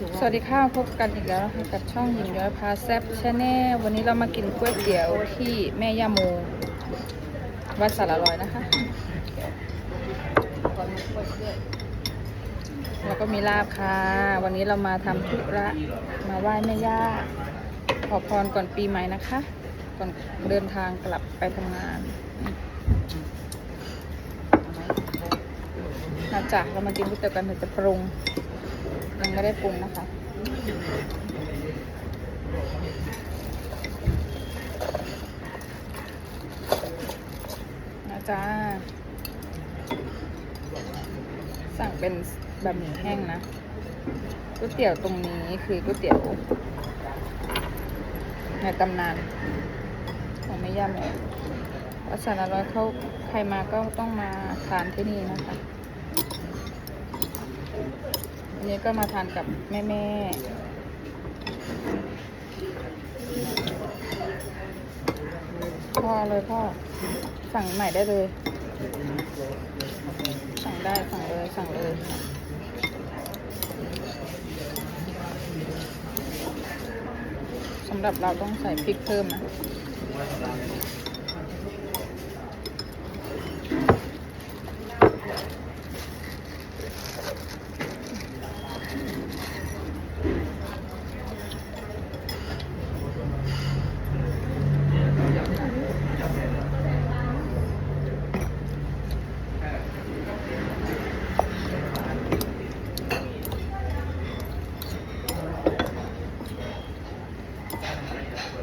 สวัสดีค่ะพบกันอีกแล้วนะคะกับช่องหญิงย้อยพาแซบชาแนลวันนี้เรามากินก๋วยเตี๋ยวที่แม่ย่าโมวัดสารลอยนะคะ แล้วก็มีลาบค่ะ วันนี้เรามาทำธุระมาไหว้แม่ย่าขอพรก่อนปีใหม่นะคะ ก่อนเดินทางกลับไปทำงานนะจ๊ะเรามากินก๋วยเตี๋ยวกันเดี๋ยวจะปรุง ยังไม่ได้ปรุงนะคะนะจ๊ะสั่งเป็นแบบหมี่แห้งนะก๋วยเตี๋ยวตรงนี้คือก๋วยเตี๋ยว ในตำนานของแม่ย่าแม่วัดสารร้อยเขาใครมาก็ต้องมาทานที่นี่นะคะ อันนี้ก็มาทานกับแม่แม่พ่อเลยพ่อ สั่งใหม่ได้เลย สั่งได้สั่งเลยสั่งเลยสำหรับเราต้องใส่พริกเพิ่มนะ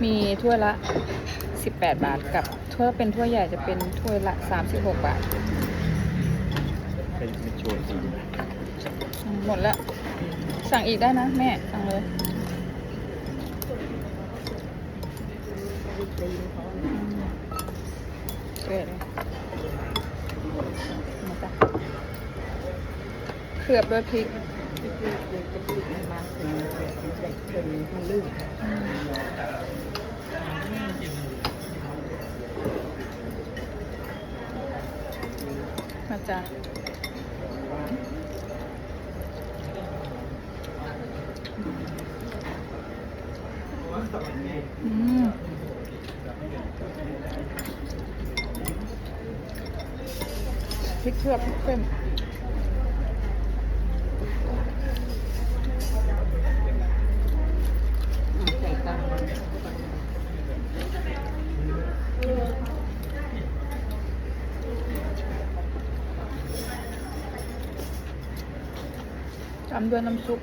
มีถ้วยละ 18 บาทกับถ้วยเป็นถ้วยใหญ่จะเป็นถ้วยละ 36 บาท เป็นเป็นโชว์จริงอืมหมดแล้วสั่งอีกได้นะ แม่ สั่งเลย เกลือเลยมาจ้ะเคลือบด้วยพริกอืมมา จ้ะอืมพริกเคลือบพริกเค็มตามด้วยน้ำซุป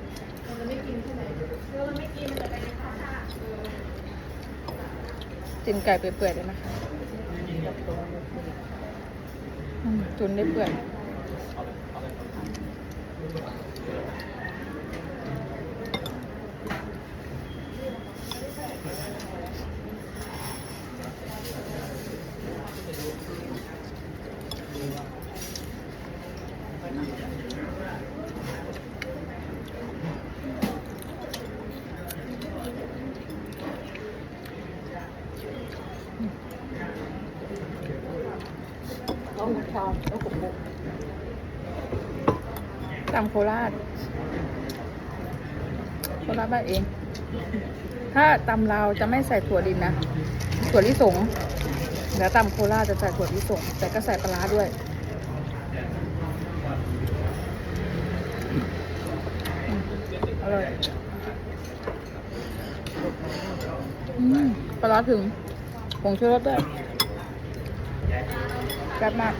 จิ้มไก่เปื่อยๆเลยนะคะ จุนได้เปื่อย ต้องชอบต้องกบุกตำโคราช โคราชบ้านเอง ถ้าตำลาจะไม่ใส่ถั่วดินนะ ถั่วลิสงแล้วตำโคราชจะใส่ถั่วลิสง แต่ก็ใส่ปลาด้วยอร่อยปลาร้าถึงผงชูรสด้วยแซ่บมาก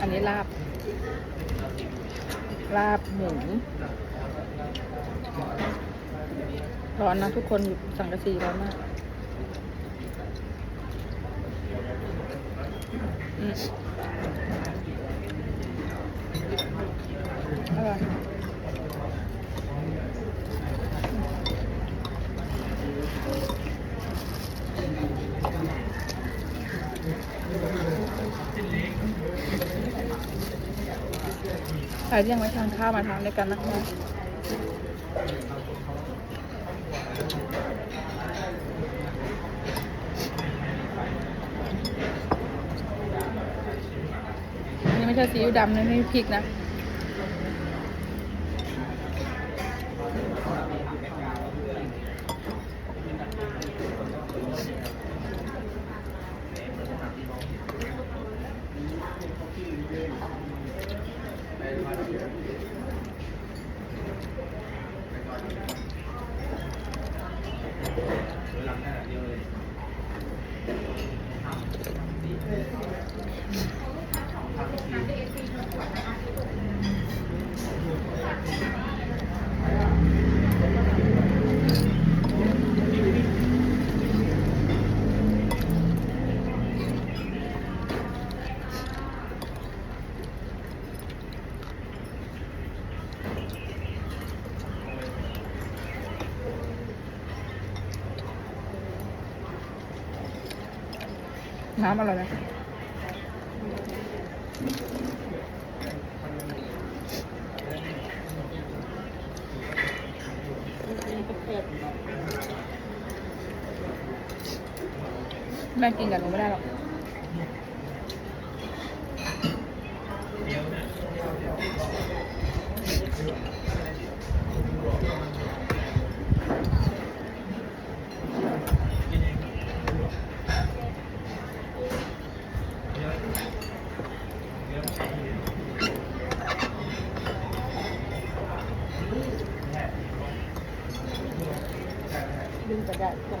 อันนี้ ลาบ ลาบหมูร้อนนะทุกคนสังกะสีร้อนมากอืม ใครที่ยังไม่ทานข้าวมาทานด้วยกันนะคะใช่ซีอิ๊วดำนะนี่พริกนะ น้ำอร่อยไหมนี่ก็เผ็ดแม่กินกับหนูไม่ได้หรอก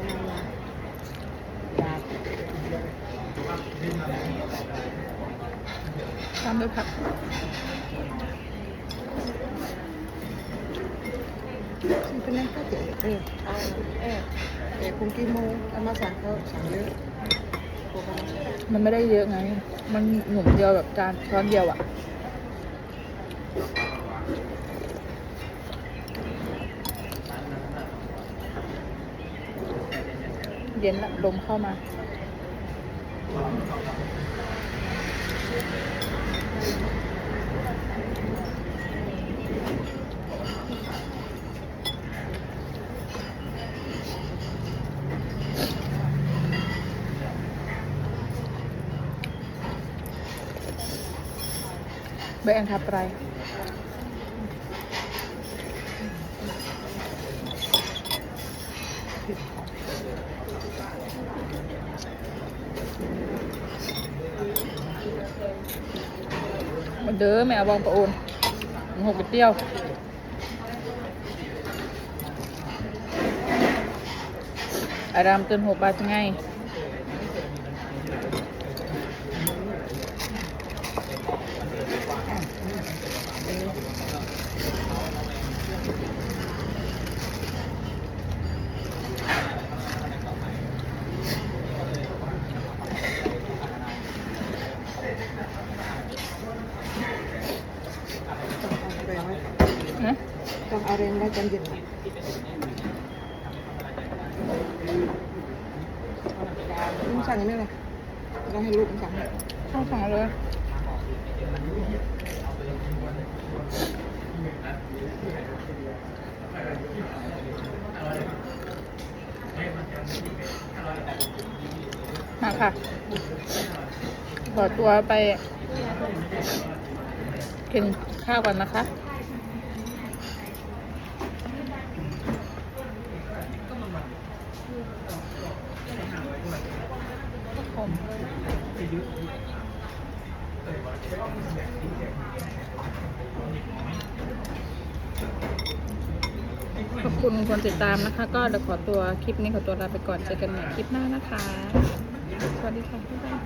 กระดาษตรงนี้ดาบตามด้วยผักซึ่งเป็นนั่นก็เจ๋งเออเอาเออเอ๋คงกี่โมงเอามาสั่งเขาสั่งเยอะมันไม่ได้เยอะไง มันหนุ่มเดียวแบบจานช้อนเดียวอะ เย็นละลมเข้ามาเบแอนทับไร មកដើមែបងប្អូនហូបគុយទាវអារាមទិនហូបបាថ្ងៃ ลุงสั่งนี่เลยเราให้ลูกสั่งข้าวสั่งเอาเลยมาค่ะขอตัวไปกินข้าวกันนะคะ ขอบคุณคนติดตามนะคะ ก็เดี๋ยวขอตัวคลิปนี้ขอตัวลาไปก่อนเจอกันใหม่คลิปหน้านะคะ สวัสดีค่ะทุกท่าน